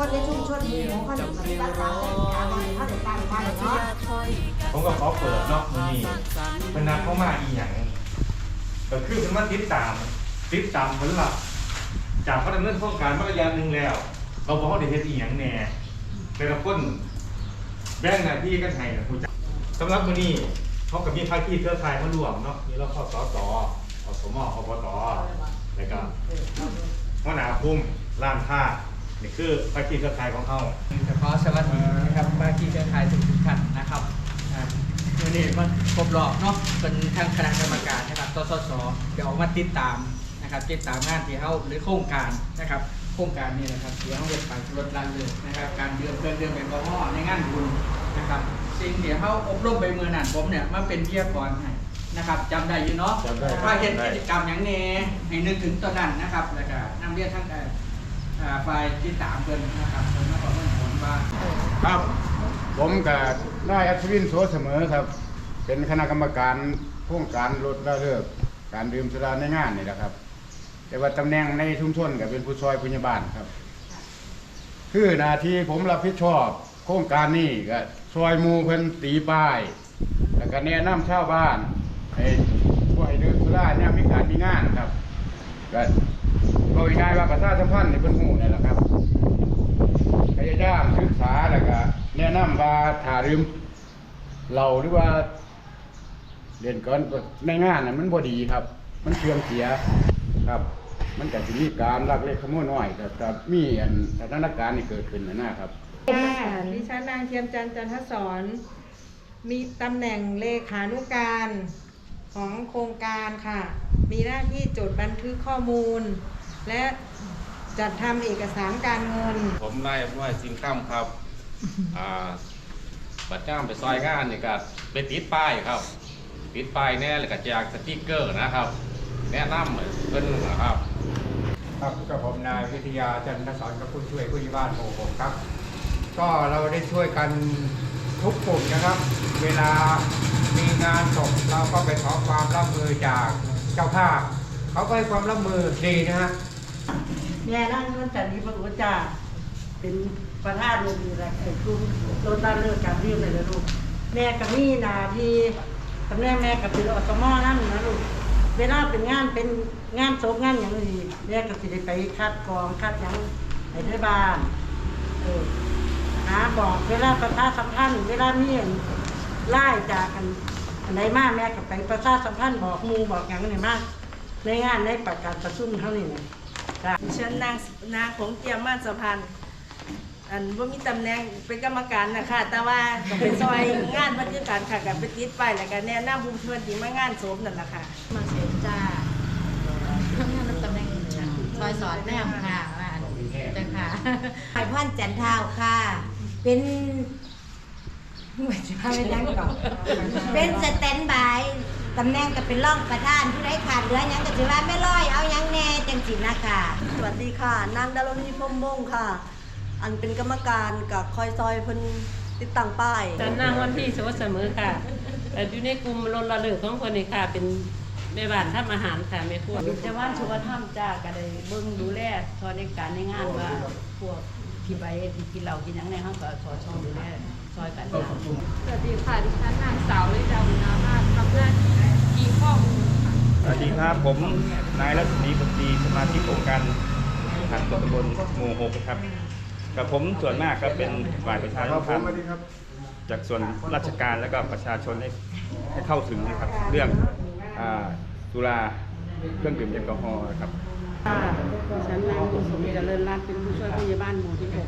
คนในชุมชนหมู่เขาปฏิบัติตามนักศึกาเขาเขาได้ตั้งไปเนาะผมก็ขอเปิดเนาะมือนี้เพิ่นนัดเข้ามาอีหยังก็คือเพิ่นมาติดตามติดตามผลลัพธ์จากเขาดำเนินโครงการมาระยะหนึ่งแล้ว เราบอกว่าได้เฮ็ดอีหยังแน่แต่ละคนแบ่งหน้าที่กันให้กับผู้จัดสำหรับมือนี้เขาก็มีภาคีเครือข่ายมาร่วมเนาะมีเราข้าสสออสมออบตแล้วก็หัวหน้าภูมิร้านค้า นี่คือภาคีเครือข่ายของเขาเฉพาะสวัสดีนะครับมาที่เครือข่ายทุกๆท่านนะครับอ่าวันนี้มันครบรอบเนาะเป็นทางคณะกรรมการนะครับสสสเดี๋ยวมาติดตามนะครับติดตามงานที่เขาหรือโครงการนะครับโครงการนี้นะครับที่เขาเรียกไปลดลันเลยนะครับการเดือมเครื่องเดือมแอลกอฮอล์ในงานบุญนะครับสิ่งที่เขาอบรมไปเมื่อนั้นผมเนี่ยมาเป็นวิทยากรให้นะครับจำได้อยู่เนาะจำได้ครับว่าเห็นกิจกรรมอย่างแนี้ให้นึกถึงตอนนั้นนะครับแล้วก็นำเรียนทั้งเอ่ออ่า ฝ่ายที่สามเพิ่นนะครับผมมาบอกเพิ่นผลว่าครับ ผมกับนายอัศวินโสเสมอครับ เป็นคณะกรรมการโครงการลดละเลิกการดื่มสุราในงานนี่แหละครับ แต่ว่าตำแหน่งในชุมชนก็เป็นผู้ช่วยพยาบาลครับ คือหนาทีผมรับผิดชอบโครงการนี้ก็ช่วยหมูเพิ่นตีป้าย แล้วก็แนะนำชาวบ้านให้ผู้ให้ดื่มสุราเนี่ยมีการมีงานครับก็ ก็ง่ายๆว่าประชาสัมพันธ์ในเพิ่นหูนี่แหละครับพยายามศึกษาแล้วก็แนะนำว่าถ้าลืมเราหรือว่า เรียนก่อนในงานน่ะมันบ่ดีครับ มันเสื่อมเสียครับ มันก็จะมีการลักเล็กขโมยน้อยแต่ถ้ามีอันสถานการณ์นี่เกิดขึ้นนะนะครับ ค่ะดิฉันนางเทียมจันทร์จันทศร มีตำแหน่งเลขานุการของโครงการค่ะ มีหน้าที่จดบันทึกข้อมูล และจัดทำเอกสารการเงิน ผมนายอำนวยสิงห์ค่ำครับอ่าบัดจ้างไปซอยงานนี่ก็ไปติดป้ายครับ ติดป้ายแน่แล้วก็แจกสติกเกอร์นะครับ แนะนำเพิ่นนะครับ ครับกับผมนายวิทยาจันทสอนกับผู้ช่วยผู้ใหญ่บ้านหมู่หกครับ ก็เราได้ช่วยกันทุกกลุ่มนะครับ เวลามีงานศพเราก็ไปขอความร่วมมือจากเจ้าภาพเขาก็ให้ความร่วมมือดีนะฮะ แม่นั่งนุ่นจันนี้พระอุจาเป็นประธานโรงเรียนไอ้กลุ่มโดนต้านเลิกการดื่มเลยนะลูกแม่กับมีนาทีตำแหน่งแม่กับเป็นอสมอนั่นนะลูกเวลาเป็นงานเป็นงานศพงานอย่างนี้แม่ก็สิได้ไปคัดกรองคัดยังไอ้ที่บ้านเออหาบอกเวลาประชาสัมพันธ์เวลามีอันไล่จากกันอันไหนมาแม่ก็ไปประชาสัมพันธ์บอกมูบอกอย่างนี้มากในงานในประกาศประชุมเท่านี้นะ ฉันนางนางของเตรียมมาสะพานอันว่ามีตำแหน่งเป็นกรรมการนะคะแต่ว่าก็เป็นซอยงานบันทึกการค่ะกับไปติดไปายแล้วก็แนะนำผู้ช่วยที่มางานศพนั่นแหละค่ะมาเสียจ้าทำงานรับตำแหน่งซอยสอนแนมค่ะว่าจ้าค่ะไผ่พันจันทาวค่ะ เป็นจะพาไปยังก่อนเป็นสแตนบาย ตำแหน่งก็เป็นร่องประธานผู้ใดขาดเหลือหยังก็ถือว่าไม่ร้อยเอาหยังแน่จังสินะคะสวัสดีค่ะ นางดารณีพรหมวงศ์ค่ะ อันเป็นกรรมการกับคอยซอยเพิ่นติดตั้งป้าย ฉันนางวันที่สวัสดิ์เสมอค่ะเอ่ออยู่ในกลุ่มรนละเลิกของคนนี้ค่ะ เป็นแม่บ้านทำอาหารค่ะแม่ครัวจะว่านชุวธรรมจ้าก็ได้เบิ่งดูแลซอยในการในงานว่าพวกที่ไปที่กินเหล้ากินหยังในห้องก็ขอช่องดูแล ซอยกันเนี่ยสวัสดีค่ะ ดิฉันนางสาวลิดาวินามาทำหน้าที่กีข้อมูลค่ะ สวัสดีครับ ผมนายรัศมีบุตรีสมาชิกโครงการทางตำบลหมู่หกครับ กับผมส่วนมากก็เป็นฝ่ายประชาสัมพันธ์จากส่วนราชการแล้วก็ประชาชนให้ให้เข้าถึงนะครับ เรื่องอ่าสุราเครื่องดื่มแอลกอฮอล์ครับ ค่ะฉันนางบุญสมเจริญรัตน์เป็นผู้ช่วยผู้ใหญ่บ้านหมู่ที่หก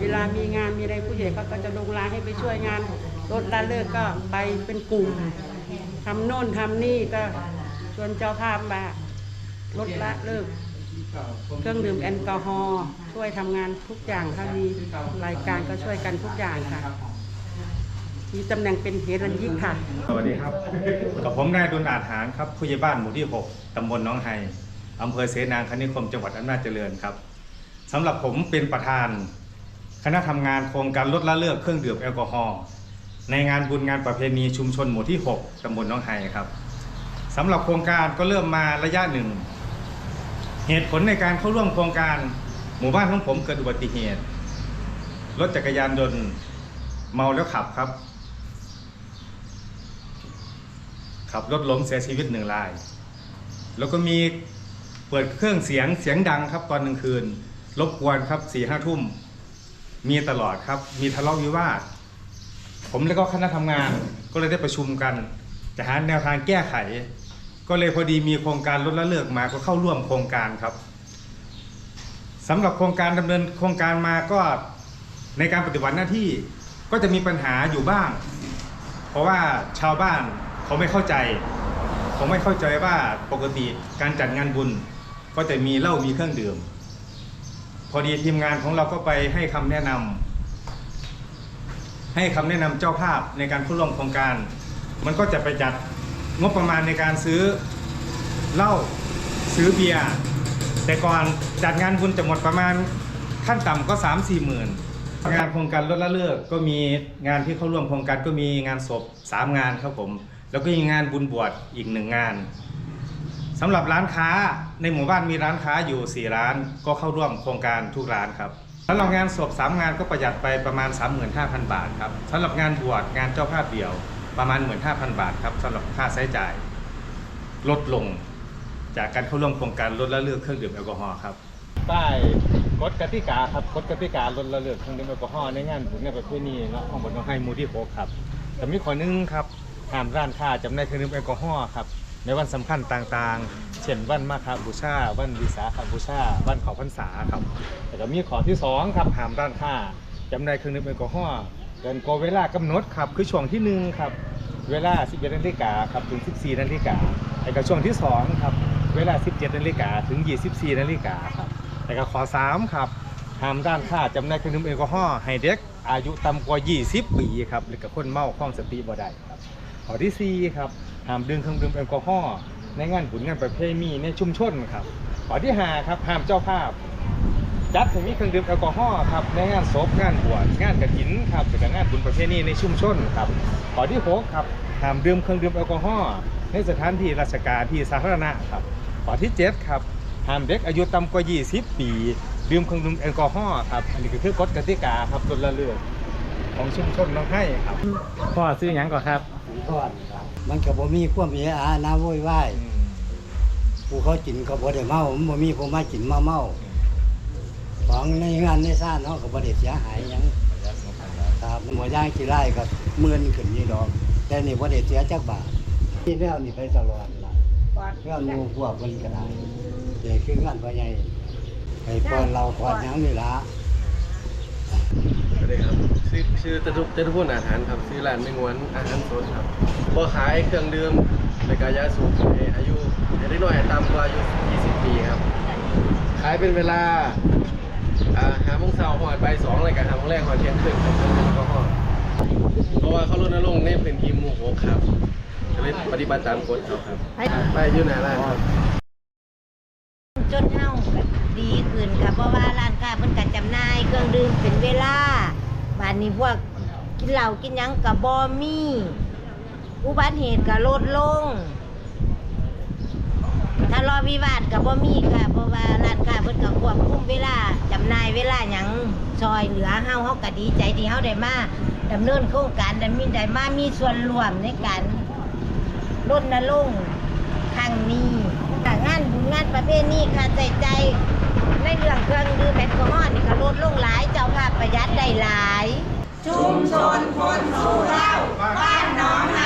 เวลามีงานมีอะไรผู้ใหญ่ก็จะลงรายให้ไปช่วยงานรถละเลิกก็ไปเป็นกลุ่มทำโน่นทำนี่ก็ชวนเจ้าภาพมารถละเลิกเครื่องดื่มแอลกอฮอล์ช่วยทำงานทุกอย่างถ้ามีรายการก็ช่วยกันทุกอย่างค่ะ มีตำแหน่งเป็นเฮรัญยิกค่ะ สวัสดีครับ กับผมนายดุลอาจหารครับผู้ใหญ่บ้านหมู่ที่ 6 ตำบลน้องไฮ อำเภอเสนางคณิคมจังหวัดอำนาจเจริญครับสำหรับผมเป็นประธาน คณะทำงานโครงการลดละเลิกเครื่องดื่มแอลกอฮอล์ในงานบุญงานประเพณีชุมชนหมู่ที่ 6ตำบลน้องไฮครับสำหรับโครงการก็เริ่มมาระยะหนึ่ง เหตุผลในการเข้าร่วมโครงการหมู่บ้านของผมเกิดอุบัติเหตุ รถจักรยานยนต์เมาแล้วขับครับ ขับรถล้มเสียชีวิตหนึ่งราย แล้วก็มี เปิดเครื่องเสียงเสียงดังครับ ตอนกลางคืน รบกวนครับสี่ห้าทุ่ม มีตลอดครับ มีทะเลาะวิวาท ผมแล้วก็คณะทำงานก็เลยได้ประชุมกันจะหาแนวทางแก้ไข ก็เลยพอดีมีโครงการลดละเลิกมาก็เข้าร่วมโครงการครับสำหรับโครงการดำเนินโครงการมาก็ในการปฏิบัติหน้าที่ก็จะมีปัญหาอยู่บ้าง เพราะว่าชาวบ้านเขาไม่เข้าใจ เขาไม่เข้าใจว่าปกติการจัดงานบุญ ก็จะมีเหล้ามีเครื่องดื่ม พอดีทีมงานของเราก็ไปให้คำแนะนำให้คำแนะนำเจ้าภาพในการเข้ร่วมโครงการ มันก็จะไปจัดงบประมาณในการซื้อเหล้าซื้อเบียร์แต่ก่อนจัดงานบุญจะหมดประมาณขั้นต่ำก็ 3 4หมื่นงานโครงการลดละเลิกก็มีงานที่เข้าร่วมโครงการก็มีงานศพ 3 งานครับผม แล้วก็มีงานบุญบวชอีกหนึ่งงาน สำหรับร้านค้าในหมู่บ้านมีร้านค้าอยู่ 4 ร้านก็เข้าร่วมโครงการทุกร้านครับสำหรับงานศพ3งานก็ประหยัดไปประมาณ 35,000 บาทครับสำหรับงานบวชงานเจ้าภาพเดี่ยวประมาณ 15,000 บาทครับสำหรับค่าใช้จ่ายลดลง จากการเข้าร่วมโครงการลดละเลิกเครื่องดื่มแอลกอฮอล์ครับป้กฎกติกาครับกฎกติกาลดละเลิกเครื่องดื่มแอลกอฮอล์ในงานบุญในประเพณีเนาะของบนน้องไห้มูที่หกครับแต่มีข้อนึงครับห้ามร้านค้าจำหน่ายเครื่องดื่มแอลกอฮอล์ครับ ในวันสำคัญต่างๆ เช่นวันมาฆบูชา วันวิสาขบูชา วันเขาพรรษาครับแต่ก็มีข้อที่สองครับห้ามร้านค้าจำหน่ายเครื่องดื่มแอลกอฮอล์เกินกว่าเวลากำหนดครับคือช่วงที่หนึ่งครับเวลา 11นาฬิกาครับถึง 14นาฬิกาแต่ก็ช่วงที่สองครับเวลา 17นาฬิกาถึง 24นาฬิกาครับแต่ก็ขอ3ครับห้ามด้านค่าจำหน่ายเครื่องดื่มแอลกอฮอล์ให้เด็กอายุต่ำกว่า 20 ปีครับหรือกับคนเมาคล้องสติบ่ได้ครับข้อที่4ครับ ห้ามดื่มเครื่องดื่มแอลกอฮอล์ในงานบุญงานประเพณีในชุมชนครับข้อที่5ครับห้ามเจ้าภาพจัดให้มีเครื่องดื่มแอลกอฮอล์ครับในงานศพงานบวชงานกฐินครับหรืองานบุญประเพณีในชุมชนครับข้อที่หกครับห้ามดื่มเครื่องดื่มแอลกอฮอล์ในสถานที่ราชการที่สาธารณะครับข้อที่เจ็ดครับห้ามเด็กอายุต่ำกว่า 20 ปีดื่มเครื่องดื่มแอลกอฮอล์ครับอันนี้ก็คือกฎกติกาครับกฎละเลือกของชุมชนน้องให้ครับพ่อซื้อหยังก่อนครับ ทอดมันก็บ่มีความเอียอานาโวยวายผู้เขากินก็บ่ได้เมามันบ่มีผู้มากินมาเมาของในงานในซ่านเฮาก็บ่ได้เสียหายหยังครับหมอย่างกี่ไร่ก็หมื่นขึ้นนี่ดอก แต่นี่บ่ได้เสียจักบาทนี่แนวนี่ไปตลอดล่ะเรื่องหมู่พวกเพิ่นก็ได้เด็กคืองานพ่อใหญ่ให้ป้อนเราป้อนหยังนี่ล่ะสวัสดีครับ ชื่อชื่อตะทุตะทุพนอาหารครับชื่อร้านไม่งวนอาหารสดครับบ่ขายเครื่องดื่มและก็ยาสูบให้อายุให้ได้น้อยต่ำกว่าอายุ 20 ปีครับ ขายเป็นเวลาอ่าหาโมงเช้าหอดไปสองเลยกับหาโมงแรกหอดเที่ยงคืนครับเพื่อนก็หอดเพราะว่าเขารณรงค์ในพื้นที่หมู่หกครับก็เลยปฏิบัติตามกฎเขาครับ ไปยู่หน้าร้านครับ จนเฮาดีขึ้นค่ะเพราะว่าร้านค้าเพิ่นก็จำหน่ายเครื่องดื่มเป็นเวลา บ้านนี้พวกกินเหล้ากินหยังก็บ่มีอุบัติเหตุก็ลดลงทะเลาะวิวาทก็บ่มีค่ะเพราะว่าร้านค้าเพิ่นก็ควบคุมเวลาจำหน่ายเวลาหยังซอยเหลือเฮาเฮาก็ดีใจที่เฮาได้มาดำเนินโครงการด้มีได้มามีส่วนร่วมในการรณรงค์ครั้งนี้งานบุญงานประเพณีค่าใช้จ่าย ในเรื่องเครื่องดื่มแอลกอฮอล์นี่ก็ลดลงหลายเจ้าภาพประหยัดได้หลาย ชุมชนคนสู่เหล้าบ้านหนองไฮ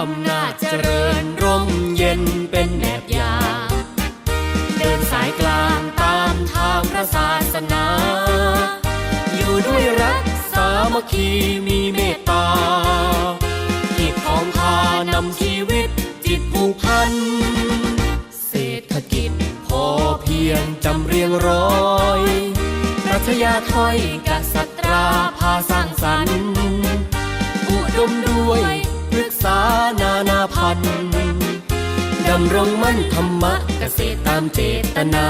อำนาจเจริญร่มเย็นเป็นแนบยา เดินสายกลางตามทางพระศาสนา อยู่ด้วยรักสามัคคีมีเมตตากิจของพานำชีวิตจิตผูกพัน เศรษฐกิจพอเพียงจำเรียงร้อยรัชยาถอยกษัตราพาสร้างสรรค์อุดมด้วย ษานานาพันธุ์ดำรงมั่นธรรมะเกษตรตามเจตนา